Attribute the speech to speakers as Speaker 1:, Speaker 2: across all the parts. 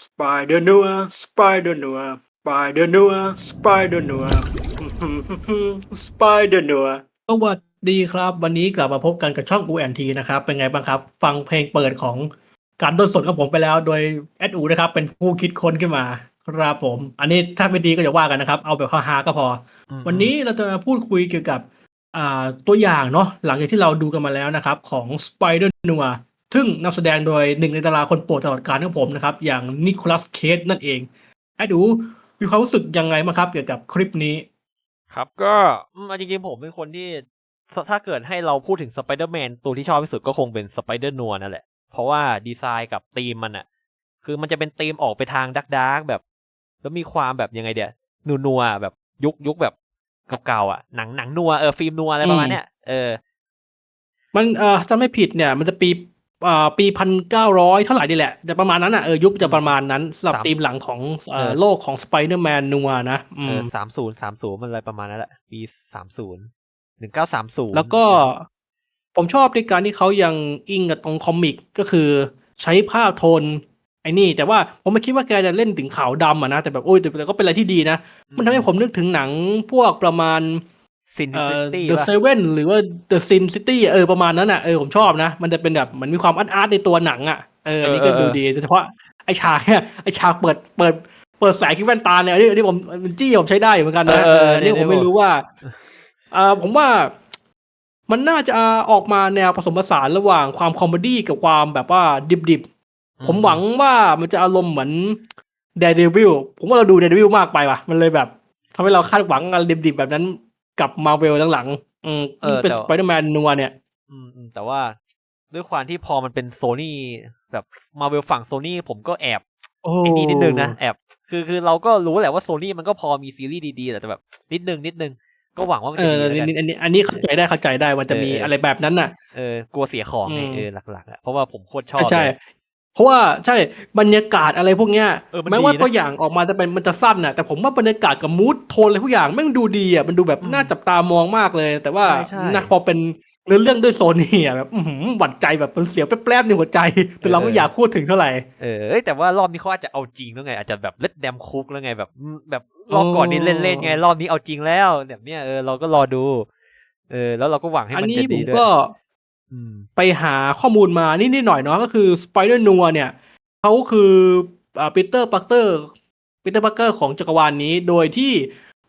Speaker 1: Spider Noir Spider Noir Spider Noir Spider Noir Spider Noir สวัสดีครับ วันนี้กลับมาพบกันกับช่อง UNT นะครับ เป็นไงบ้างครับ ฟังเพลงเปิดของการด้นสดของผมไปแล้วโดยแอดอูนะครับ เป็นผู้คิดค้นขึ้นมา ครับผม อันนี้ถ้าไม่ดีก็อย่าว่ากันนะครับ เอาแบบฮาๆก็พอ วันนี้เราจะมาพูดคุยเกี่ยวกับอ่าตัวอย่างเนาะหลังจากที่เราดูกันมาแล้วนะครับ ของ Spider Noir ซึ่งนำแสดงโดยหนึ่งในดาราคนโปรดตลอดกาลของผมนะครับ อย่างนิโคลัสเคสนั่นเองไอ้ดูมีความรู้สึกยังไงบ้างครับ เกี่ยวกับคลิปนี้
Speaker 2: ครับก็อืมเอาจริงๆผมเป็นคนที่ถ้าถ้าเกิดให้เราพูดถึงสไปเดอร์แมนตัวที่ชอบที่สุดก็คงเป็นสไปเดอร์นัวนั่นแหละ เพราะว่าดีไซน์กับธีมมันอะคือมันจะเป็นธีมออกไปทางดักดาร์กแบบ แล้วมีความแบบยังไงเดียนัวนัวๆแบบยุคยุคแบบเก่าๆอะหนังหนังนัวเออฟิล์มนัวอะไรประมาณเนี้ยเออ
Speaker 1: มันเอ่อถ้าไม่ผิดเนี่ย มันจะปีอ่า ปีพันเก้าร้อยเท่าไหร่นี่แหละจะประมาณนั้นอะเออยุคจะประมาณนั้นสำหรับ
Speaker 2: สาม
Speaker 1: ธีมหลังของเอ่อ
Speaker 2: เออ
Speaker 1: โลกของสไปเดอร์แมนนัวนะอื
Speaker 2: เอ
Speaker 1: ม
Speaker 2: อสามศูนย์สามศูนย์มันอะไรประมาณนั้นแหละ ปีสามศูนย์หนึ่งเก้าสามศูนย์
Speaker 1: แล้วก็ ผมชอบในการที่เขายังอิงกับตรงคอมิกก็คือใช้ภาพโทนไอ้นี่ แต่ว่าผมไม่คิดว่าแกจะเล่นถึงขาวดำอะนะ แต่แบบโอ้ยแต่แต่ก็เป็นอะไรที่ดีนะ มันทำให้ผมนึกถึงหนังพวกประมาณ
Speaker 2: ซิน
Speaker 1: เอ่
Speaker 2: ซิ
Speaker 1: อ
Speaker 2: ตี้
Speaker 1: The Seven หรือว่า The Sin City เออประมาณนั้นอะเออผมชอบนะ มันจะเป็นแบบเหมันมีความอาร์ตอาร์ตในตัวหนังอะเอออันนี้ก็ดูดีโดยเฉพาะไอฉากเนี่ยไอฉากเปิดเปิดเปิดแสงคิดแว่นตาเนี่ยอันนี้อันนี้ผมมันจี้ผมใช้ได้เหมือนกันนะเอออันนี้ผมไม่รู้ว่าเออผมว่ามันน่าจะออกมาแนวผสมผสานระหว่างความคอมเมดี้กับความแบบว่าดิบๆ ผมหวังว่ามันจะอารมณ์เหมือน Daredevil ผมว่าเราดู Daredevil มากไปว่ะ มันเลยแบบทำให้เราคาดหวังอะไรดิบๆ แบบนั้น กับมาเวลหลังๆอืม
Speaker 2: เออ
Speaker 1: เป็น
Speaker 2: แต่
Speaker 1: สไปเดอร์แมนนัวเนี่ย
Speaker 2: อืมอืมแต่ว่าด้วยความที่พอมันเป็นโซนี่แบบมาเวลฝั่งโซนี่ผมก็แอบ
Speaker 1: โอ้
Speaker 2: ไอ้นี่นิดนึงนะแอบคือคือเราก็รู้แหละว่าโซนี่มันก็พอมีซีรีส์ดีๆแหละแต่แบบนิดนึงนิดนึงก็หวังว่ามัน
Speaker 1: เอ
Speaker 2: จะ
Speaker 1: อ
Speaker 2: ดี
Speaker 1: อัน
Speaker 2: แล้วกัน
Speaker 1: นี้อันนี้อันนี้เข้าใจได้เข้าใจได้มันจะมี
Speaker 2: เออเอออ
Speaker 1: อะไรแบบนั้นน่ะ
Speaker 2: เออกลัวเสียของไง
Speaker 1: อืม
Speaker 2: เออหลักๆอะเพราะว่าผมโคตรชอบ
Speaker 1: ใช่
Speaker 2: เลย
Speaker 1: เพราะว่าใช่บรรยากาศอะไรพวกเนี้ย
Speaker 2: เออมัน
Speaker 1: แม้ว่า
Speaker 2: ดีนะ
Speaker 1: ตัวอย่างออกมาจะเป็นมันจะสั้นน่ะแต่ผมว่าบรรยากาศกับมูดโทนอะไรทุกอย่างแม่งดูดีอะมันดูแบบ
Speaker 2: อืม
Speaker 1: น่าจับตามองมากเลย แต่ว่า
Speaker 2: ใช่ใช่
Speaker 1: นะพอเป็นเนื้อเรื่องด้วยโซนี่อะแบบอื้อหือหวั่นใจแบบมันเสียวแป๊บๆในหัวใจ แต่เราไม่อยากพูดถึงเท่าไหร่
Speaker 2: เออเอ้ยแต่ว่ารอบนี้เขาอาจจะเอาจริงแล้วไงอาจจะแบบเล็ดแดมคุกแล้วไงแบบอืมแบบรอบก่อนนี้เล่นๆไงรอบนี้เอาจริงแล้วแบบเนี้ยเออเราก็รอดู เออ แล้วเราก็หวังให้
Speaker 1: อัน
Speaker 2: มัน
Speaker 1: นี้
Speaker 2: จะ
Speaker 1: ผ
Speaker 2: ดี
Speaker 1: ม
Speaker 2: ด้วย
Speaker 1: ก็
Speaker 2: อืม
Speaker 1: ไปหาข้อมูลมานิดๆหน่อยๆเนาะก็คือสไปเดอร์นัวเนี่ยเขาคืออ่าปีเตอร์ปักเตอร์ปีเตอร์ปักเกอร์ของจักรวาลนี้ โดยที่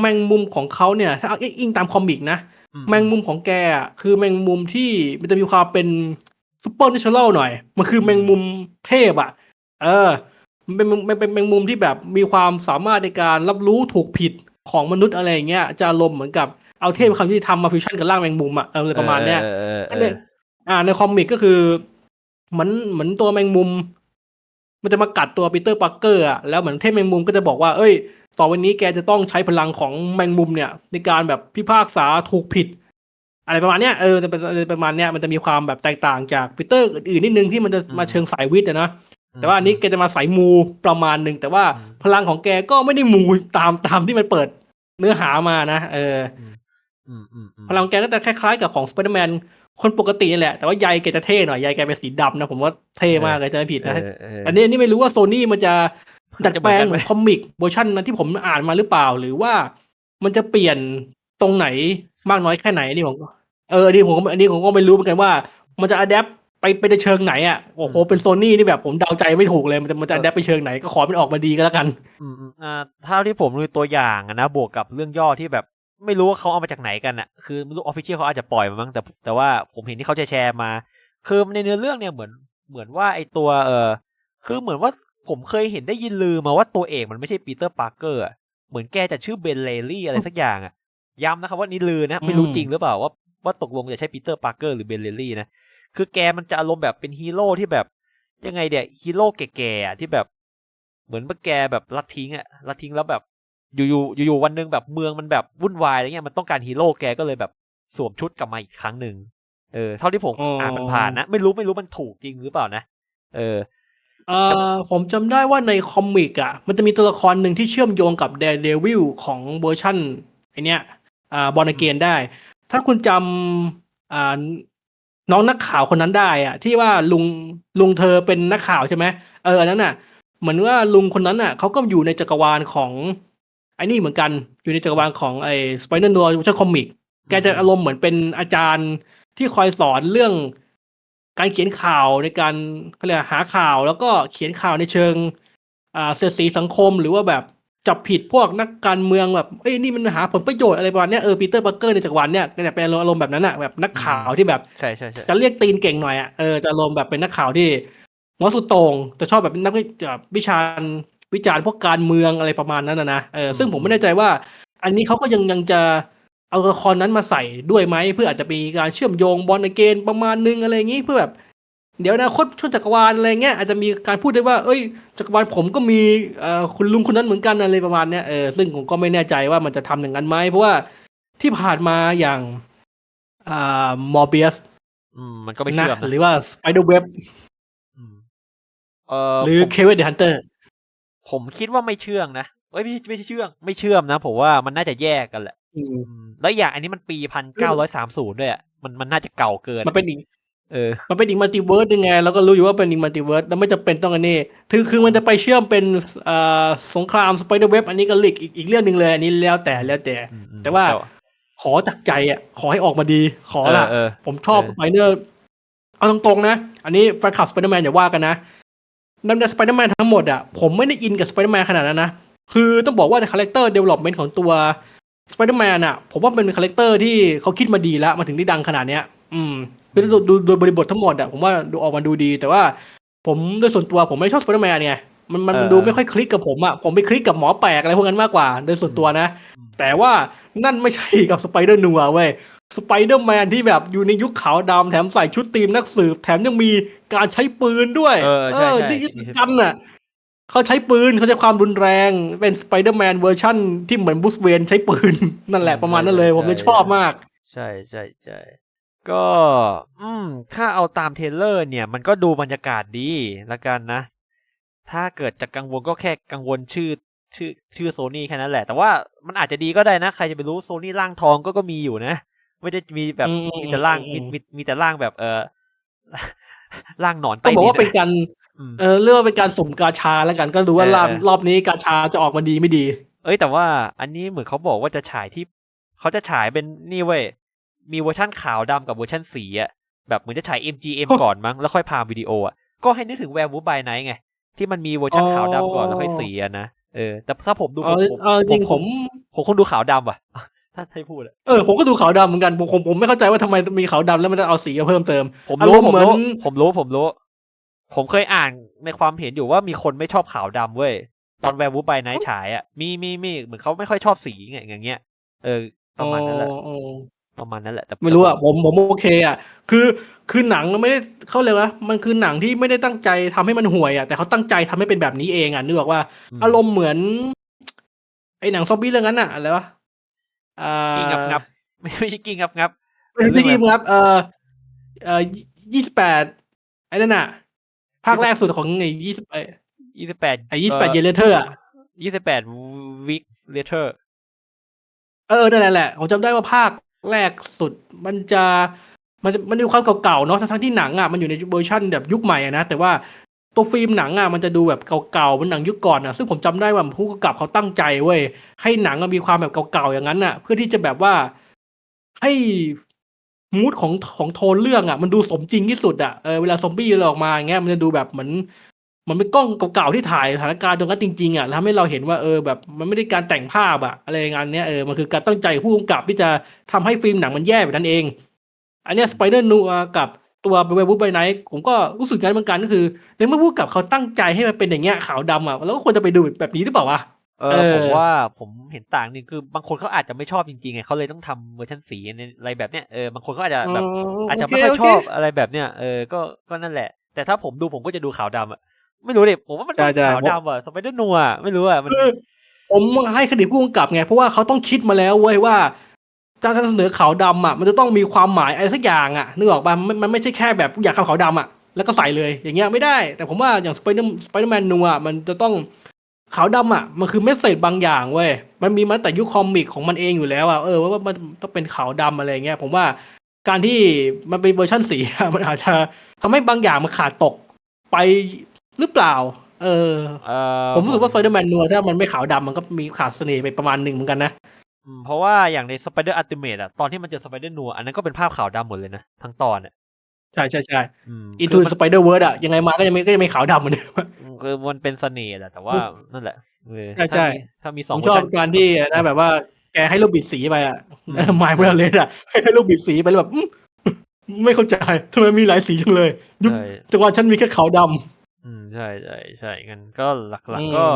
Speaker 1: แมงมุมของเขาเนี่ย ถ้าอิงตามคอมิกนะ
Speaker 2: อืม
Speaker 1: แมงมุมของแกอะคือแมงมุมที่มันจะมีความเป็นซูเปอร์เนเชอรัลหน่อย มันคือแมงมุมเทพอะ เออ มันเป็นมันเป็นแมงมุมที่แบบมีความสามารถในการรับรู้ถูกผิดของมนุษย์อะไรอย่างเงี้ยจะอารมณ์เหมือนกับเอาเทพคำที่ทำมาฟิวชั่นกับร่างแมงมุมอะเอออะไรประมาณเนี้ย
Speaker 2: เออเออเอ
Speaker 1: ใช่
Speaker 2: อ
Speaker 1: ไหม อ่า ในคอมิกก็คือเหมือนเหมือนตัวแมงมุม มันจะมากัดตัวปีเตอร์ปักเกอร์อะแล้วเหมือนเทพแมงมุมก็จะบอกว่า เอ้ย ต่อวันนี้แกจะต้องใช้พลังของแมงมุมเนี่ย ในการแบบพิพากษาถูกผิด อะไรประมาณเนี้ยเออจะเป็นอะไรประมาณเนี้ยมันจะมีความแบบแตกต่างจากปีเตอร์อื่นๆนิดนึงที่มันจะมาเชิงสายวิทย์อะนะแต่ว่าอันนี้แกจะมาสายมูประมาณหนึ่งแต่ว่าพลังของแกก็ไม่ได้มูตามตามที่มันเปิดเนื้อหามานะเออ
Speaker 2: อืมอืมอืมอืม
Speaker 1: พลังของแกก็จะคล้ายๆกับของสไปเดอร์แมน คนปกตินี่แหละ แต่ว่าใยแกจะเท่หน่อยใยแกเป็นสีดำนะ ผมว่าเท่มากเลยจะไม่ผิดนะ
Speaker 2: เออเออ
Speaker 1: อันนี้อันนี้ไม่รู้ว่าโซนี่มันจะดัดแปลง
Speaker 2: จะเห
Speaker 1: เห
Speaker 2: มื
Speaker 1: มื
Speaker 2: อ
Speaker 1: อนน
Speaker 2: กันไหม
Speaker 1: คอมิกเวอร์ชันนั้นที่ผมอ่านมาหรือเปล่า หรือว่ามันจะเปลี่ยนตรงไหนมากน้อยแค่ไหนอันนี่ผมก็เอออันนี้ผมก็อันนี้ผมก็ไม่รู้เหมือนกันว่า มันจะอัดแอปไปไปในเชิงไหนอะโอ้โหเป็นโซนี่นี่แบบผมเดาใจไม่ถูกเลย มันจะมันจะอัดแอปไปเชิงไหนก็ขอมันออกมาดีก็แล้วกัน
Speaker 2: อืมอืมอ่าเท่าที่ผมดูตัวอย่างอะนะบวกกับเรื่องย่อที่แบบ ไม่รู้ว่าเขาเอามาจากไหนกันอะคือไม่รู้ออฟฟิเชียลเขาอาจจะปล่อยมามั้งแต่แต่ว่าผมเห็นที่เขาจะแชร์มา คือในเนื้อเรื่องเนี่ยเหมือนเหมือนว่าไอตัวเออคือเหมือนว่าผมเคยเห็นได้ยินลือมาว่าตัวเอกมันไม่ใช่ปีเตอร์ปาร์เกอร์อะเหมือนแกจะชื่อเบนเลลี่อะไรสักอย่างอะย้ำนะครับว่านี่ลือนะ ไม่รู้
Speaker 1: อืม
Speaker 2: จริงหรือเปล่าว่าว่าตกลงจะใช่ปีเตอร์ปาร์เกอร์หรือเบนเลลี่นะคือแกมันจะอารมณ์แบบเป็นฮีโร่ที่แบบยังไงเดี๋ยฮีโร่แก่ๆอะที่แบบ เหมือนว่าแกแบบลัดทิ้งอะลัดทิ้งแล้วแบบ อยู่ๆอยู่ๆวันหนึงแบบเมืองมันแบบวุ่นวายอะไรเงี้ยมันต้องการฮีโร่แกก็เลยแบบสวมชุดกลับมาอีกครั้งหนึ่งเออเท่าที่ผม
Speaker 1: อ๋ออ่
Speaker 2: อ่านผ่านๆนะ ไม่รู้ไม่รู้มันถูกจริงหรือเปล่านะเออ
Speaker 1: เอ่อผมจำได้ว่าในคอมิกอะ มันจะมีตัวละครหนึ่งที่เชื่อมโยงกับเด r e เดวิลของเวอร์ชันไอเนี้ยอ่าบอลเกนได้ ถ้าคุณจำอ่าน้องนักข่าวคนนั้นได้อะที่ว่าลุงลุงเธอเป็นนักข่าวใช่ไหมเอออันนั้นน่ะ เหมือนว่าลุงคนนั้นน่ะเขาก็อยู่ในจักรวาลของไอ้นี่เหมือนกันอยู่ในจักรวาลของไอ้สไปเดอร์นัวเวอร์ชันคอมิกแกจะอารมณ์เหมือนเป็นอาจารย์ที่คอยสอนเรื่องการเขียนข่าวในการเขาเรียกหาข่าวแล้วก็เขียนข่าวในเชิงอ่าเสียดสีสังคมหรือว่าแบบจับผิดพวกนักการเมืองแบบเอ้ยนี่มันหาผลประโยชน์อะไรประมาณเนี้ยเออปีเตอร์บัคเกอร์ในจักรวาลเนี่ยเนี่ยเป็นอารมณ์แบบนั้นอะแบบนักข่าวที่แบบ
Speaker 2: ใช่ใช่ใช่
Speaker 1: จะเรียกตีนเก่งหน่อยอะเออจะลมณ์แบบเป็นนักข่าวที่หัวสุดโต่งแต่ชอบแบบนักวิแบบวิชาญ วิจารณ์พวกการเมืองอะไรประมาณนั้นนะนะเออซึ่งผมไม่แน่ใจว่า อันนี้เขาก็ยังยังจะเอาละครนั้นมาใส่ด้วยไหมเพื่ออาจจะมีการเชื่อมโยงบอลเกนประมาณนึงอะไรอย่างงี้เพื่อแบบเดี๋ยวอนะคตช่วงจักรวาลอะไรเงี้ยอาจจะมีการพูดได้ว่า เอ้ย จักรวาลผมก็มีเอ่อคุณลุงคนนั้นเหมือนกันอะไรประมาณเนี้ยเออซึ่งผมก็ไม่แน่ใจว่ามันจะทำอย่างนั้นไหมเพราะว่าที่ผ่านมาอย่างอ่ามอร์เบียส
Speaker 2: อืมมันก็ไม่
Speaker 1: นะ
Speaker 2: เชื่อมนะ
Speaker 1: หรือว่าสไปเดอร์เว็บ
Speaker 2: อืมเออ
Speaker 1: หรือ
Speaker 2: ผม
Speaker 1: เควินเดอะฮันเตอร์
Speaker 2: ผมคิดว่าไม่เชื่องนะเอ้ยไม่ใช่ไม่ใช่เชื่อง ไม่เชื่อมนะผมว่ามันน่าจะแยกกันแหละอืมแล้วอย่างอันนี้มันปีพันเก้าร้อยสามศูนย์ด้วยอะมันมันน่าจะเก่าเกิน
Speaker 1: มันเป็นอีก
Speaker 2: เออ
Speaker 1: มันเป็นอีกมัลติเวิร์สยังไงเราก็รู้อยู่ว่าเป็นอีกมัลติเวิร์สแล้วไม่จำเป็นต้องอันนี้คือคือมันจะไปเชื่อมเป็นเอ่อสงครามสไปเดอร์เว็บอันนี้ก็ลิกอีกอีกเรื่องหนึ่งเลย อันนี้แล้วแต่แล้วแต่
Speaker 2: อืมอืม
Speaker 1: แต่ว่า ขอจากใจอะขอให้ออกมาดี ขอ
Speaker 2: เออ
Speaker 1: ละ
Speaker 2: เออ
Speaker 1: ผมชอบ
Speaker 2: เออ
Speaker 1: สไปเดอร์เอาตรงๆนะ อันนี้แฟนคลับสไปเดอร์แมนอย่าว่ากันนะ นันสไปเดอร์แมนทั้งหมดอะผมไม่ได้อินกับสไปเดอร์แมนขนาดนั้นนะ คือต้องบอกว่าในคาแรคเตอร์เดเวล็อปเมนต์ของตัวสไปเดอร์แมนอะผมว่าเป็นคาแรคเตอร์ที่เขาคิดมาดีแล้วมาถึงได้ดังขนาดเนี้ย อืมคือดูดูโดยบริบททั้งหมดอะผมว่าดูออกมาดูดี แต่ว่าผมโดยส่วนตัวผมไม่ชอบสไปเดอร์แมนไงมันมัน
Speaker 2: เออ
Speaker 1: ดูไม่ค่อยคลิกกับผมอะผมไปคลิกกับหมอแปลกอะไรพวกนั้นมากกว่า โดยส่วนตัวนะ
Speaker 2: อืม
Speaker 1: แต่ว่านั่นไม่ใช่กับสไปเดอร์นัวเว้ย สไปเดอร์แมนที่แบบอยู่ในยุคขาวดำแถมใส่ชุดทีมนักสืบ แถมยังมีการใช้ปืนด้วย
Speaker 2: เออใช่ใช่
Speaker 1: นี่อิสกันน่ะเขาใช้ปืนเขาใช้ความรุนแรงเป็นสไปเดอร์แมนเวอร์ชั่นที่เหมือนบุสเวนใช้ปืน นั่นแหละประมาณนั้นเลย ผมเลยชอบมาก
Speaker 2: ใช่ใช่ใช่ก็ อืม ถ้าเอาตามเทรลเลอร์เนี่ย มันก็ดูบรรยากาศดีละกันนะ ถ้าเกิดจะกังวลก็แค่กังวลชื่อชื่อชื่อโซนี่แค่นั้นแหละ แต่ว่ามันอาจจะดีก็ได้นะ ใครจะไปรู้โซนี่ร่างทองก็ก็มีอยู่นะ ไม่ได้มีแบบ
Speaker 1: อืมอืม
Speaker 2: มีแต่ร่าง
Speaker 1: อื
Speaker 2: มี
Speaker 1: ม
Speaker 2: มีมีแต่ร่างแบบเออร่างหนอน
Speaker 1: ต้
Speaker 2: ใต้
Speaker 1: องบอก
Speaker 2: ดิน
Speaker 1: ว่าเป็น
Speaker 2: อะ
Speaker 1: การ
Speaker 2: อืม
Speaker 1: เออเรียกว่าเป็นการสุ่มกาชาแล้วกัน ก็ดูว่า
Speaker 2: เออ
Speaker 1: รอบ
Speaker 2: เออ
Speaker 1: รอบนี้กาชาจะออกมาดีไม่ดี
Speaker 2: เอ้ยแต่ว่าอันนี้เหมือนเขาบอกว่าจะฉายที่เขาจะฉายเป็นนี่เว้ยมีเวอร์ชั่นขาวดำกับเวอร์ชั่นสีอะแบบเหมือนจะฉาย MGM ก่อนมั้งแล้วค่อยพาวิดีโออะก็ให้นึกถึงแวร์วูฟบายไนท์ไง ที่มันมีเวอร์ชันขาวดำก่อนแล้วค่อยสีอะนะเออแต่ถ้าผมดู
Speaker 1: เอา
Speaker 2: ผม
Speaker 1: เอาจริงผม
Speaker 2: ผมคงดูขาวดำว่ะ ถ้าให้พูดอะ
Speaker 1: เออผมก็ดูขาวดำเหมือนกันผมผมผมไม่เข้าใจว่าทำไมมีขาวดำแล้วมันต้องเอาสีมาเพิ่มเติม
Speaker 2: ผมรู้
Speaker 1: อารมณ์
Speaker 2: ผม
Speaker 1: เหมือน
Speaker 2: รู้ผมรู้ผมรู้ ผมเคยอ่านในความเห็นอยู่ว่ามีคนไม่ชอบขาวดำเว้ย ตอนแวร์วูฟบายไนท์ฉายอะมีมีมีเหมือนเขาไม่ค่อยชอบสีไงอย่างเงี้ยเออประมาณนั้นแหละ
Speaker 1: อ๋ออ๋อ
Speaker 2: ประมาณนั้นแหละแต่
Speaker 1: ไม่รู้อะผมผมโอเคอะคือคือหนังมันไม่ได้เขาเลยกว่ามันคือหนังที่ไม่ได้ตั้งใจทำให้มันห่วยอะแต่เขาตั้งใจทำให้เป็นแบบนี้เองอะนึกออกว่า อารมณ์เหมือน ไอ้หนังซอมบี้เรื่องนั้นอะอะไรวะ อ่า
Speaker 2: กิ้งงับงับไม่ไม่ใช่กิ้งงับงับ
Speaker 1: เป็นซีรีส์ครับเออเออยี่สิบแปดไอ้นั่นอะ ภาคแรกสุดของไอ้ยี่สิบ
Speaker 2: ยี่สิบแปด
Speaker 1: ไอ้ยี่สิบแปดเยเลเทอร์อะ
Speaker 2: ยี่สิบแปดวิกเลเทอร์
Speaker 1: เออนั่นแหละแหละผมจำได้ว่าภาคแรกสุด มันจะมันมันมีความเก่าๆเนาะทั้งๆที่หนังอะมันอยู่ในเวอร์ชันแบบยุคใหม่อะนะแต่ว่า ตัวฟิล์มหนังอะมันจะดูแบบเก่าๆเหมันหนังยุคก่อนอะซึ่งผมจำได้ว่าผู้กำกับเขาตั้งใจเว้ยให้หนังมันมีความแบบเก่าๆอย่างนั้นอะ เพื่อที่จะแบบว่าให้มูดของของโทนเรื่องอะ มันดูสมจริงที่สุดอะเออเวลาซอมบี้เรออกมาอย่างเงี้ยมันจะดูแบบเหมือนเหมันเป็นกล้องเก่าๆที่ถ่ายสถานการณ์ตรงนั้นจริงๆอะทำให้เราเห็นว่าเออแบบ มันไม่ได้การแต่งภาพอะอะไรงานเนี้ยเออมันคือการตั้งใจผู้กำกับที่จะทำให้ฟิล์มหนังมันแย่แบบนั้นเอง อันเนี้ยสไปเดอร์นัวกับ ตัวเวบูไบไนท์ผมก็รู้สึกงั้นเหมือนกันก็คือในเมื่อผู้กำกับเขาตั้งใจให้มันเป็นอย่างเงี้ยขาวดำอะเราก็ควรจะไปดูแบบนี้หรือเปล่าวะ
Speaker 2: เอ
Speaker 1: เอ
Speaker 2: อ
Speaker 1: อ
Speaker 2: ผมว่าผมเห็นต่างหนึ่งคือบางคนเขาอาจจะไม่ชอบจริงๆไงเขาเลยต้องทำเวอร์ชันสีอะไรแบบเนี้ยเออบางคนเขาอาจจะแบบอาจจะไม่ค่อยชอบอะไรแบบเนี้ยเออก็ก็นั่นแหละ แต่ถ้าผมดูผมก็จะดูขาวดำอะไม่รู้ดิผมว่ามันต้องขาวดำอะสไปเดอร์นัวอะไม่รู้อะมัน
Speaker 1: คือผมให้เครดิตผู้กำกับไงเพราะว่าเขาต้องคิดมาแล้วเว้ยว่า การนำเสนอขาวดำอะมันจะต้องมีความหมายอะไรสักอย่างอะนึกออกป่ะมันมันไม่ใช่แค่แบบอยากทำขาวดำอะแล้วก็ใส่เลยอย่างเงี้ยไม่ได้ แต่ผมว่าอย่างสไปเดอร์สไปเดอร์แมนนัวมันจะต้องขาวดำอะมันคือเมสเซจบางอย่างเว้ยมันมีมาแต่ยุคคอมิกของมันเองอยู่แล้วอะเออว่าว่ามันต้องเป็นขาวดำอะไรเงี้ยผมว่าการที่มันเป็นเวอร์ชันสีอะมันอาจจะทำให้บางอย่างมันขาดตกไปหรือเปล่า เออ
Speaker 2: เอ่อ
Speaker 1: ผมรู้สึกว่าไฟเดอร์แมนนัวถ้ามันไม่ขาวดำมันก็มีขาดเสน่ห์ไปประมาณหนึ่งเหมือนกันนะ
Speaker 2: อืมเพราะว่าอย่างใน Spider Ultimate อะตอนที่มันเจอ Spider นัวอันนั้นก็เป็นภาพขาวดำหมดเลยนะ ทั้งตอนอะ
Speaker 1: ใช่ใช่ใช่
Speaker 2: อืม
Speaker 1: อินทู
Speaker 2: คือมัน
Speaker 1: สไปเดอร์เวิร์ดอะยังไงมาก็ยังไม่ก็ยังไม่ขาวดำเหมือนเดิม
Speaker 2: คือมันเป็นเสน่ห์แหละแต่ว่านั่นแหละเออ
Speaker 1: ใช่ใช่
Speaker 2: ถ้ามีถ้ามีส
Speaker 1: ผ
Speaker 2: อง
Speaker 1: ม
Speaker 2: เว
Speaker 1: ช
Speaker 2: อ
Speaker 1: อบ
Speaker 2: ร์ชัน
Speaker 1: การที่นะแบบว่าแกให้ลูกบิดสีไปอะ
Speaker 2: อืม
Speaker 1: ไมล์เบลเลสอะให้ลูกบิดสีไปแล้วแบบอื้อไม่เข้าใจทำไมมีหลายสีจังเลย ยุค
Speaker 2: ใช่
Speaker 1: จังหวะฉันมีแค่ขาวดำ
Speaker 2: อืมใช่ใช่ใช่งั้นก็หลัก
Speaker 1: อืม
Speaker 2: ๆก็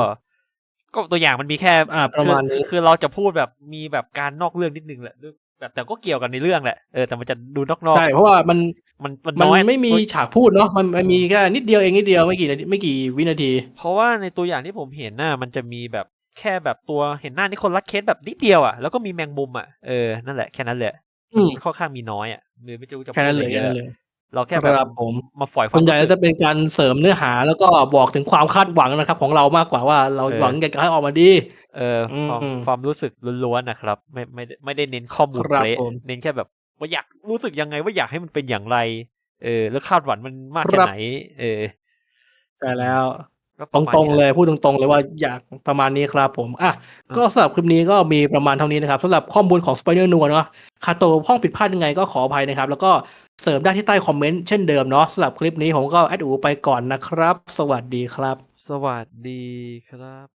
Speaker 2: ก็ตัวอย่างมันมีแค่
Speaker 1: อ่าประมาณนี้
Speaker 2: คือคือเราจะพูดแบบมีแบบการนอกเรื่องนิดนึงแหละแบบแต่ก็เกี่ยวกันในเรื่องแหละเออแต่มันจะดูนอก
Speaker 1: ใช่เพราะว่ามัน
Speaker 2: ๆมันมัน
Speaker 1: มัน
Speaker 2: น้อย
Speaker 1: ไม่มีฉากพูดเนาะมันมันมีแค่นิดเดียวเองนิดเดียวไม่กี่นาทีไม่กี่วินาที
Speaker 2: เพราะว่าในตัวอย่างที่ผมเห็นน่ะมันจะมีแบบแค่แบบตัวเห็นหน้านิโคลัสเคสแบบนิดเดียวอะแล้วก็มีแมงมุมอะเออนั่นแหละแค่นั้นแหละ
Speaker 1: อืม
Speaker 2: ค่อนข้างมีน้อยอะเลยไม่รู้จะ
Speaker 1: แค่นั้นเลย
Speaker 2: พูด
Speaker 1: แค่
Speaker 2: อะไร
Speaker 1: นั้น
Speaker 2: เย
Speaker 1: เลย
Speaker 2: อะ เราแค่
Speaker 1: ค
Speaker 2: แบบ
Speaker 1: รับผม
Speaker 2: มาฝอยค
Speaker 1: ส่
Speaker 2: วา
Speaker 1: ว
Speaker 2: ม
Speaker 1: นใหญ่
Speaker 2: รู้สึก
Speaker 1: จะเป็นการเสริมเนื้อหา แล้วก็บอกถึงความคาดหวังนะครับ ของเรามากกว่าว่าเรา
Speaker 2: เออ
Speaker 1: หวังอยากจะให้ออกมาดี
Speaker 2: เอออ
Speaker 1: ม
Speaker 2: ความความรู้สึกล้วนๆนะครับ ไม่ไม่ได้ไม่ได้เน้นข้อมูล
Speaker 1: ครับ
Speaker 2: เป๊ะ
Speaker 1: ผม
Speaker 2: เน้นแค่แบบ ว่าอยากรู้สึกยังไงว่าอยากให้มันเป็นอย่างไร เออ แล้วคาดหวังมันมาก
Speaker 1: ค
Speaker 2: แค่
Speaker 1: รับ
Speaker 2: ไหน เออ
Speaker 1: แต่แล้ว
Speaker 2: ก็ป
Speaker 1: ต
Speaker 2: ระมาณ
Speaker 1: รงๆ
Speaker 2: นี้
Speaker 1: เล
Speaker 2: แหะ
Speaker 1: ยพูดตรงๆเลยว่าอยากประมาณนี้ครับผมอะ
Speaker 2: อะ
Speaker 1: ก็สำหรับคลิปนี้ก็มีประมาณเท่านี้นะครับสำหรับข้อมูลของ Spider นัวเนาะคาโตห้องผิดพลาดยังไงก็ขออภัยนะครับ แล้วก็เสริมได้ที่ใต้คอมเมนต์เช่นเดิมเนาะสำหรับคลิปนี้ผมก็แอดอูไปก่อนนะครับ สวัสดีครับ
Speaker 2: สวัสดีครับ